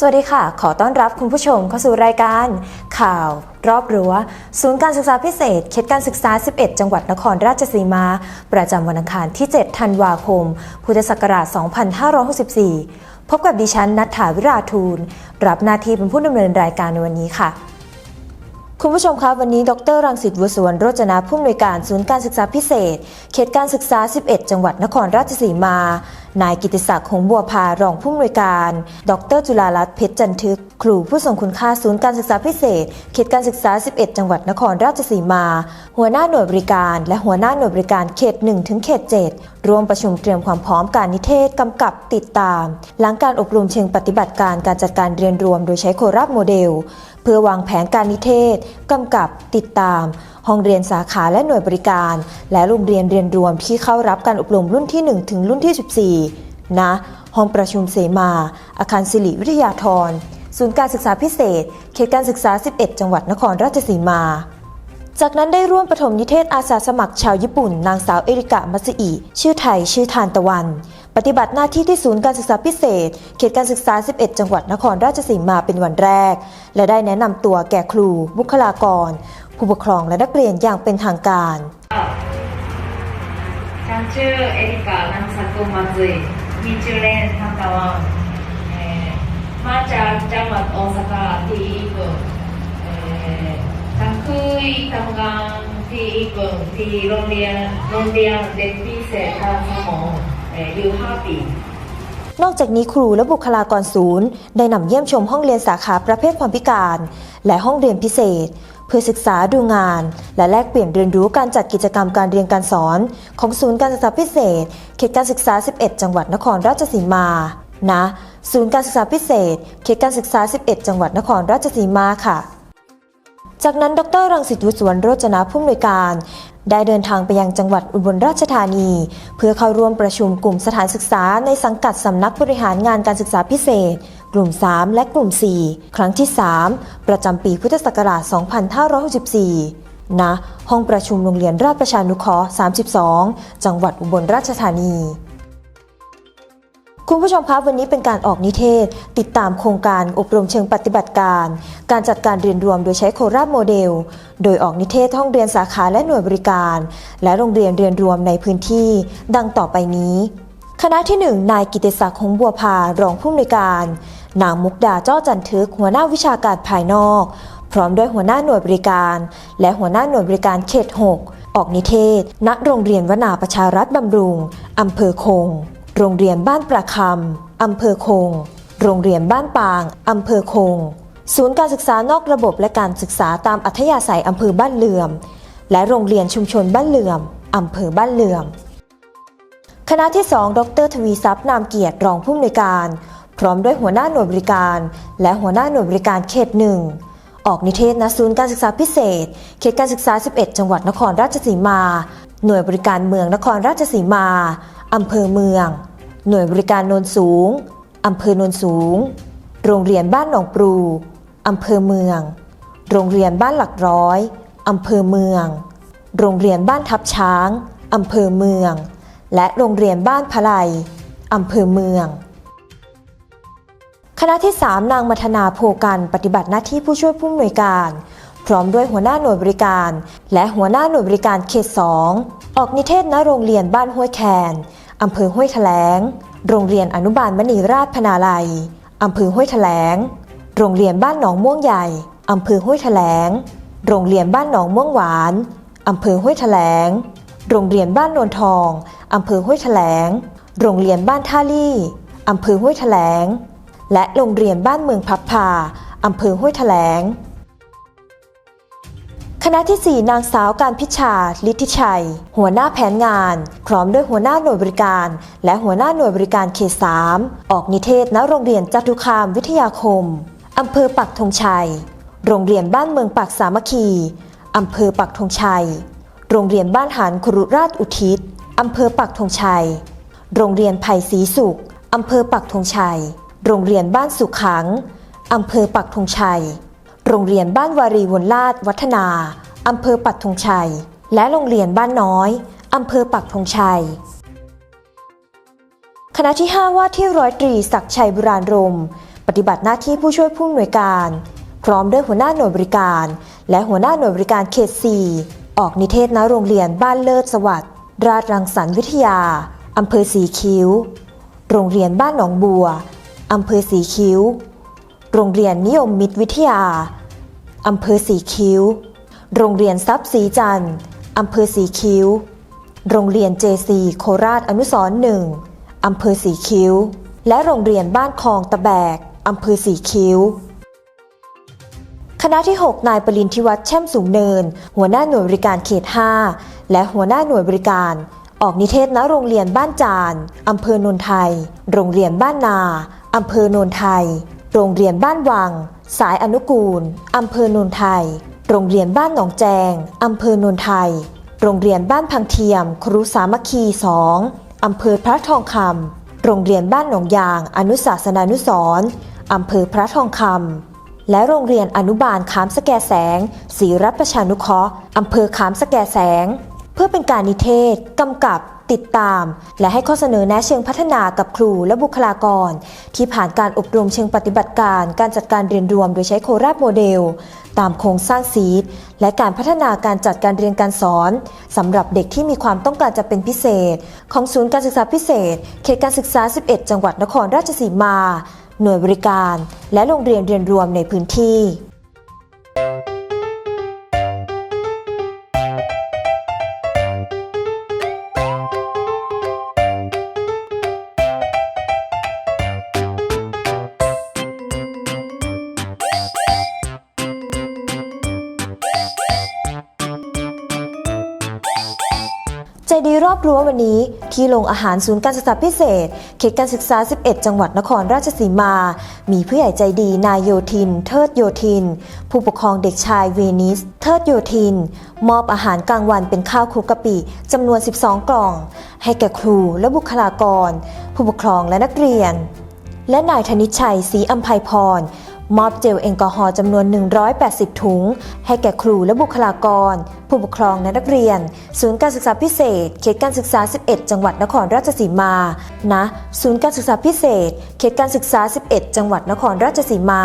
สวัสดีค่ะ ขอต้อนรับคุณผู้ชมเข้าสู่รายการ ข่าว รอบรั้วศูนย์การศึกษาพิเศษ เขตการศึกษา 11 จังหวัดนครราชสีมา ประจำวันอังคารที่ 7 ธันวาคม พุทธศักราช 2564 พบกับดิฉันนัทธาวิราทูล รับหน้าที่เป็นผู้ดำเนินรายการในวันนี้ค่ะ คุณผู้ชมครับวันนี้ ดรรังสิตวสวรรณโรจนาผู้อำนวยการศูนย์การศึกษาพิเศษ เขตการศึกษา 11 จังหวัดนครราชสีมา นายกิติศักดิ์หงบัวพารองผู้อำนวยการ ดรจุฬาลัตน์เพชรจันทึก ครูผู้ทรงคุณค่าศูนย์การศึกษาพิเศษ เขตการศึกษา 11 จังหวัดนครราชสีมา หัวหน้าหน่วยบริการ และหัวหน้าหน่วยบริการเขต 1 ถึงเขต 7 ร่วมประชุมเตรียมความพร้อมการนิเทศกำกับติดตาม หลังการอบรมเชิงปฏิบัติการการจัดการเรียนรวม โดยใช้โคราชโมเดล พื่อวางแผนการนิเทศ กำกับติดตาม ห้องเรียนสาขาและหน่วยบริการ และโรงเรียนเรียนรวมที่เข้ารับการอบรมรุ่นที่ 1 ถึงรุ่นที่ 14 ณ ห้องประชุมเสมา อาคารสิริวิทยาธรศูนย์การศึกษาพิเศษ เขตการศึกษา 11 จังหวัดนครราชสีมา จากนั้นได้ร่วมประถมนิเทศอาสาสมัครชาวญี่ปุ่น นางสาวเอริกะมัสอิชื่อไทย ชื่อทานตะวัน ปฏิบัติหน้าที่ที่ศูนย์การศึกษาพิเศษ เขตการศึกษา 11 จังหวัดนครราชสีมาเป็นวันแรก และได้แนะนำตัวแก่ครู บุคลากร ผู้ปกครองและนักเรียนอย่างเป็นทางการฉันชื่อเอริกานามสกุลมาซุยมีชื่อเล่นทันตะวันมาจากจังหวัดโอซาก้าที่ญี่ปุ่นฉันเคยทำงานที่ญี่ปุ่นที่โรงเรียนโรงเรียนเด็กพิเศษทางสมอง อ่ออยู่ห้าปีนอกจากนี้ครูและบุคลากรศูนย์ ได้นำเยี่ยมชมห้องเรียนสาขาประเภทความพิการ และห้องเรียนพิเศษ เพื่อศึกษาดูงาน และแลกเปลี่ยนเรียนรู้การจัดกิจกรรมการเรียนการสอน ของศูนย์การศึกษาพิเศษ เขตการศึกษา 11 จังหวัดนครราชสีมาณศูนย์การศึกษาพิเศษ เขตการศึกษา 11 จังหวัดนครราชสีมาค่ะจากนั้น ดร รังสิตวุฒิสวนโรจนะผู้อำนวยการ ได้เดินทางไปยังจังหวัดอุบลราชธานี เพื่อเข้าร่วมประชุมกลุ่มสถานศึกษาในสังกัดสำนักบริหารงานการศึกษาพิเศษ กลุ่ม 3 และกลุ่ม 4 ครั้งที่ 3 ประจำปีพุทธศักราช 2564 ณ ห้องประชุมโรงเรียนราชประชานุเคราะห์ 32 จังหวัดอุบลราชธานี คุณผู้ชมครับวันนี้เป็นการออกนิเทศ ติดตามโครงการอบรมเชิงปฏิบัติการ การจัดการเรียนรวมโดยใช้โคราชโมเดล โดยออกนิเทศห้องเรียนสาขาและหน่วยบริการ และโรงเรียนเรียนรวมในพื้นที่ ดังต่อไปนี้ คณะที่ 1 นายกิติศักดิ์หงบัวพารองผู้อำนวยการ นางมุกดาจ้อจันทึกหัวหน้าวิชาการภายนอก พร้อมด้วยหัวหน้าหน่วยบริการ และหัวหน้าหน่วยบริการเขต 6 ออกนิเทศ ณโรงเรียนวนาประชารัฐบำรุงอำเภอคง โรงเรียนบ้านประคำอำเภอคง โรงเรียนบ้านปางอำเภอคง ศูนย์การศึกษานอกระบบและการศึกษาตามอัธยาศัยอำเภอบ้านเหลื่อม และโรงเรียนชุมชนบ้านเหลื่อมอำเภอบ้านเหลื่อม คณะที่ 2 ดรทวีทรัพย์นามเกียรติรองผู้อำนวยการ พร้อมด้วยหัวหน้าหน่วยบริการ และหัวหน้าหน่วยบริการเขตหนึ่งออกนิเทศณศูนย์การศึกษาพิเศษ เขตการศึกษา 11 จังหวัดนครราชสีมา หน่วยบริการเมืองนครราชสีมา อำเภอเมือง หน่วยบริการโนนสูง อำเภอโนนสูง โรงเรียนบ้านหนองปรู อำเภอเมือง โรงเรียนบ้านหลักร้อย อำเภอเมือง โรงเรียนบ้านทับช้าง อำเภอเมือง และโรงเรียนบ้านพะไลอำเภอเมือง คณะที่ 3 นางมัทนาโพกันปฏิบัติหน้าที่ผู้ช่วยผู้อำนวยการ พร้อมด้วยหัวหน้าหน่วยบริการ และหัวหน้าหน่วยบริการเขต2ออกนิเทศณโรงเรียนบ้านห้วยแคน อำเภอห้วยแถลง โรงเรียนอนุบาลมณีราชพนาลัย อำเภอห้วยแถลง โรงเรียนบ้านหนองม่วงใหญ่ อำเภอห้วยแถลง โรงเรียนบ้านหนองม่วงหวาน อำเภอห้วยแถลง โรงเรียนบ้านโนนทอง อำเภอห้วยแถลง โรงเรียนบ้านท่าลี่ อำเภอห้วยแถลง และโรงเรียนบ้านเมืองพับพา อำเภอห้วยแถลง ณะที่ 4 นางสาวการพิชา ลิทธิชัย หัวหน้าแผนงาน พร้อมด้วยหัวหน้าหน่วยบริการ และหัวหน้าหน่วยบริการเขต3ออกนิเทศณโรงเรียนจตุคามวิทยาคม อำเภอปักธงชัย โรงเรียนบ้านเมืองปักสามัคคี อำเภอปักธงชัย โรงเรียนบ้านหานครุราชอุทิศ อำเภอปักธงชัย โรงเรียนไผ่ศรีสุข อำเภอปักธงชัย โรงเรียนบ้านสุขขัง อำเภอปักธงชัย โรงเรียนบ้านวารีวนลาดวัฒนาอำเภอปักธงชัย และโรงเรียนบ้านน้อยอำเภอปักธงชัย คณะที่ 5 ว่าที่ร้อยตรีศักชัยบุราณรม ปฏิบัติหน้าที่ผู้ช่วยผู้อำนวยการ พร้อมด้วยหัวหน้าหน่วยบริการ และหัวหน้าหน่วยบริการเขต 4 ออกนิเทศณโรงเรียนบ้านเลิศสวัสดิ์ราชรังสรรค์วิทยาอำเภอสีคิ้ว โรงเรียนบ้านหนองบัวอำเภอสีคิ้ว โรงเรียนนิยมมิตรวิทยา อำเภอสีคิ้ว โรงเรียนทรัพย์ศรีจันทร์อำเภอสีคิ้ว โรงเรียนเจซีโคราชอนุสร์หนึ่งอำเภอสีคิ้ว และโรงเรียนบ้านคลองตะแบกอำเภอสีคิ้ว คณะที่ 6 นายปรินทิวัฒน์แช่มสูงเนิน หัวหน้าหน่วยบริการเขต 5 และหัวหน้าหน่วยบริการ ออกนิเทศณโรงเรียนบ้านจานอำเภอโนนไทย โรงเรียนบ้านนาอำเภอโนนไทย โรงเรียนบ้านวัง สายอนุกูล อำเภอโนนไทย โรงเรียนบ้านหนองแจง อำเภอโนนไทย โรงเรียนบ้านพังเทียม ครูสามัคคี2อำเภอพระทองคำ โรงเรียนบ้านหนองยาง อนุศาสนานุสรอำเภอพระทองคำ และโรงเรียนอนุบาลขามสแกแสงศรีรัตประชานุเคราะห์อำเภอขามสแกแสง พื่อเป็นการนิเทศกำกับติดตาม และให้ข้อเสนอแนะเชิงพัฒนากับครูและบุคลากร ที่ผ่านการอบรมเชิงปฏิบัติการ การจัดการเรียนรวมโดยใช้โคราชโมเดล ตามโครงสร้างซีดและการพัฒนาการจัดการเรียนการสอนสำหรับเด็กที่มีความต้องการจะเป็นพิเศษ ของศูนย์การศึกษาพิเศษ เขตการศึกษา 11 จังหวัดนครราชสีมา หน่วยบริการ และโรงเรียนเรียนรวมในพื้นที่ จดีรอบรั้ววันนี้ที่โรงอาหารศูนย์การศึกษาพิเศษ เขตการศึกษา 11 จังหวัดนครราชสีมา มีผู้ใหญ่ใจดีนายโยธิน เทิดโยธิน ผู้ปกครองเด็กชายเวนิส เทิดโยธิน มอบอาหารกลางวันเป็นข้าวคลุกกะปิจำนวน 12 กล่อง ให้แก่ครูและบุคลากร ผู้ปกครองและนักเรียน และนายธนิชชัยศรีอัมภัยพร มอบเจลแอลกอฮอล์จำนวน 180 ถุง ให้แก่ครูและบุคลากร ผู้ปกครองและนักเรียน ศูนย์การศึกษาพิเศษ เขตการศึกษา 11 จังหวัดนครราชสีมาณศูนย์การศึกษาพิเศษ เขตการศึกษา 11 จังหวัดนครราชสีมา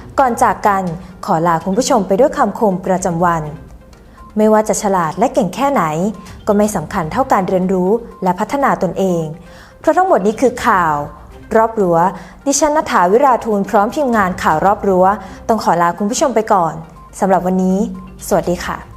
ก่อนจากกันขอลาคุณผู้ชมไปด้วยคำคมประจำวัน ไม่ว่าจะฉลาดและเก่งแค่ไหน ก็ไม่สำคัญเท่าการเรียนรู้และพัฒนาตนเอง เพราะทั้งหมดนี้คือข่าว รอบรั้ว ดิฉันนัฐาวิราทูลพร้อมทีมงานข่าวรอบรั้ว ต้องขอลาคุณผู้ชมไปก่อนสำหรับวันนี้ สวัสดีค่ะ